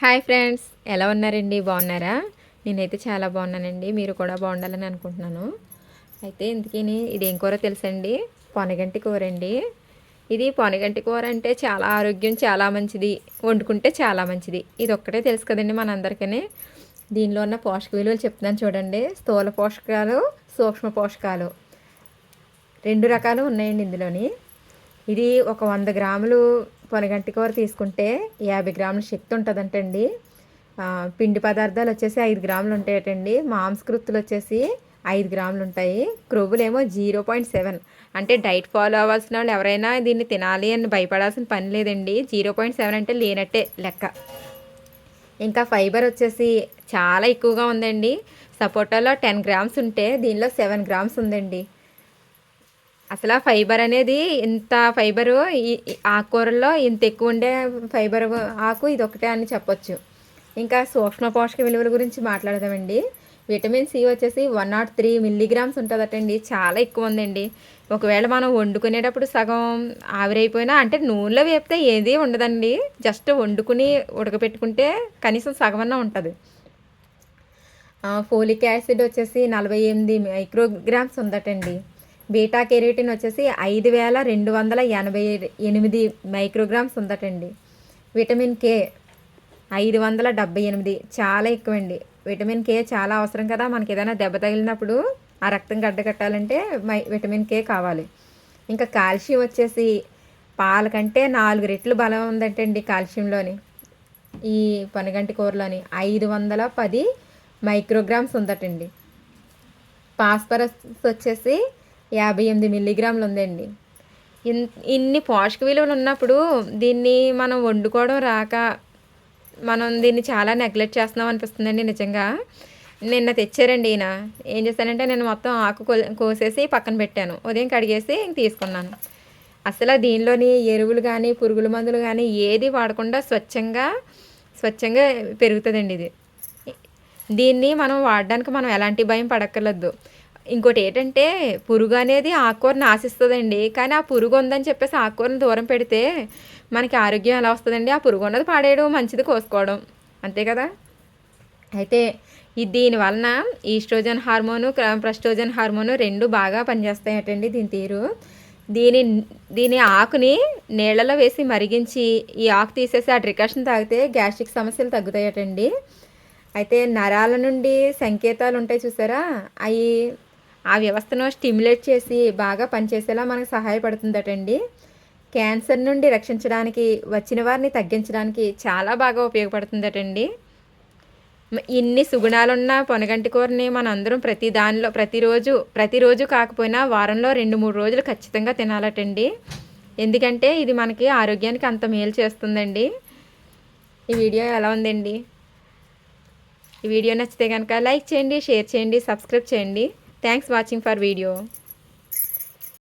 Hi friends ఎలా ఉన్నారండి? బాగున్నారా? నేనైతే చాలా బాగున్నానండి. మీరు కూడా బాగుండాలని అనుకుంటున్నాను. అయితే ఇంతకీ ఇదేం కూర తెలుసండి? పొనగంటి కూర అండి ఇది పొనగంటి కూర అంటే చాలా ఆరోగ్యం చాలా మంచిది. వండుకుంటే చాలా మంచిది. ఇది ఒక్కటే తెలుసు కదండి మనందరికీ దీనిలో ఉన్న పోషక విలువలు చెప్తున్నాను చూడండి. స్థూల పోషకాలు సూక్ష్మ పోషకాలు. రెండు రకాలు ఉన్నాయండి ఇందులోని. ఇది ఒక వంద గ్రాములు పొనగంటి కూర తీసుకుంటే యాభై గ్రాముల శక్తి ఉంటుందంటండి. పిండి పదార్థాలు వచ్చేసి ఐదు గ్రాములు ఉంటాయటండి. మాంసకృత్తులు వచ్చేసి ఐదు గ్రాములు ఉంటాయి. క్రొవ్వులేమో జీరో పాయింట్ సెవెన్. అంటే డైట్ ఫాలో అవ్వాల్సిన వాళ్ళు ఎవరైనా దీన్ని తినాలి అని భయపడాల్సిన పని లేదండి. జీరో పాయింట్ సెవెన్ అంటే లేనట్టే లెక్క. ఇంకా ఫైబర్ వచ్చేసి చాలా ఎక్కువగా ఉందండి. సపోటాలో టెన్ గ్రామ్స్ ఉంటే దీనిలో సెవెన్ గ్రామ్స్ ఉందండి. అసలు ఆ ఫైబర్ అనేది ఇంత ఫైబరు ఈ ఆకుకూరల్లో ఇంత ఎక్కువ ఉండే ఫైబర్ ఆకు ఇది ఒకటే అని చెప్పొచ్చు. ఇంకా సూక్ష్మ పోషక విలువల గురించి మాట్లాడదామండి. విటమిన్ సి వచ్చేసి వన్ నాట్ త్రీ మిల్లీగ్రామ్స్ ఉంటుందటండి. చాలా ఎక్కువ ఉందండి ఒకవేళ మనం వండుకునేటప్పుడు సగం ఆవిరైపోయినా అంటే నూనెలో వేపితే ఏది ఉండదండి. జస్ట్ వండుకుని ఉడకపెట్టుకుంటే కనీసం సగమన్నా ఉంటుంది. ఫోలిక్ యాసిడ్ వచ్చేసి నలభై ఎనిమిది మైక్రోగ్రామ్స్ ఉందటండి. బీటా కెరోటిన్ వచ్చేసి ఐదు వేల రెండు వందల ఎనభై ఎనిమిది మైక్రోగ్రామ్స్ ఉందటండి. విటమిన్ కే ఐదు వందల డెబ్బై ఎనిమిది చాలా ఎక్కువండి. విటమిన్ కే చాలా అవసరం కదా మనకి ఏదైనా దెబ్బ తగిలినప్పుడు ఆ రక్తం గడ్డకట్టాలంటే మై విటమిన్ కే కావాలి. ఇంకా కాల్షియం వచ్చేసి పాల కంటే నాలుగు రెట్లు బలం ఉందంటండి కాల్షియంలోని. ఈ పనగంటి కూరలోని ఐదు వందల పది మైక్రోగ్రామ్స్ ఉందటండి. ఫాస్ఫరస్ వచ్చేసి యాభై ఎనిమిది మిల్లీగ్రాములు ఉందండి ఇన్ ఇన్ని పోషక విలువలు ఉన్నప్పుడు దీన్ని మనం వండుకోవడం రాక మనం దీన్ని చాలా నెగ్లెక్ట్ చేస్తున్నాం అనిపిస్తుందండి నిజంగా. నిన్న తెచ్చారండి ఈయన. ఏం చేశానంటే నేను మొత్తం ఆకు కో- కోసేసి పక్కన పెట్టాను. ఉదయం కడిగేసి తీసుకున్నాను. అసలు దీనిలోని ఎరువులు కానీ పురుగుల మందులు కానీ ఏది వాడకుండా స్వచ్ఛంగా స్వచ్ఛంగా పెరుగుతుందండి ఇది. దీన్ని మనం వాడడానికి మనం ఎలాంటి భయం పడక్కర్లేదు. ఇంకోటి ఏంటంటే పురుగు అనేది ఆకుకూరని ఆశిస్తుందండి. కానీ ఆ పురుగు ఉందని చెప్పేసి ఆకుకూరని దూరం పెడితే మనకి ఆరోగ్యం ఎలా వస్తుందండి? ఆ పురుగు ఉన్నది పాడేయడం మంచిది కోసుకోవడం. అంతే కదా? అయితే ఈ దీని వలన ఈస్ట్రోజన్ హార్మోను ప్రస్ట్రోజన్ హార్మోను రెండు బాగా పనిచేస్తాయటండి దీని తీరు. దీని దీని ఆకుని నీళ్ళలో వేసి మరిగించి ఈ ఆకు తీసేసి ఆ డ్రికాషన్ తాగితే గ్యాస్ట్రిక్ సమస్యలు తగ్గుతాయటండి. అయితే నరాల నుండి సంకేతాలు ఉంటాయి చూసారా? అవి ఆ వ్యవస్థను స్టిమ్యులేట్ చేసి బాగా పనిచేసేలా మనకు సహాయపడుతుందటండి. క్యాన్సర్ నుండి రక్షించడానికి వచ్చిన వారిని తగ్గించడానికి చాలా బాగా ఉపయోగపడుతుందటండి. ఇన్ని సుగుణాలున్న పొనగంటి కూరని మన అందరం ప్రతి దానిలో ప్రతిరోజు ప్రతిరోజు కాకపోయినా వారంలో రెండు మూడు రోజులు ఖచ్చితంగా తినాలటండి. ఎందుకంటే ఇది మనకి ఆరోగ్యానికి అంత మేలు చేస్తుందండి. ఈ వీడియో ఎలా ఉందండి? ఈ వీడియో నచ్చితే కనుక లైక్ చేయండి షేర్ చేయండి సబ్స్క్రైబ్ చేయండి. Thanks watching for video.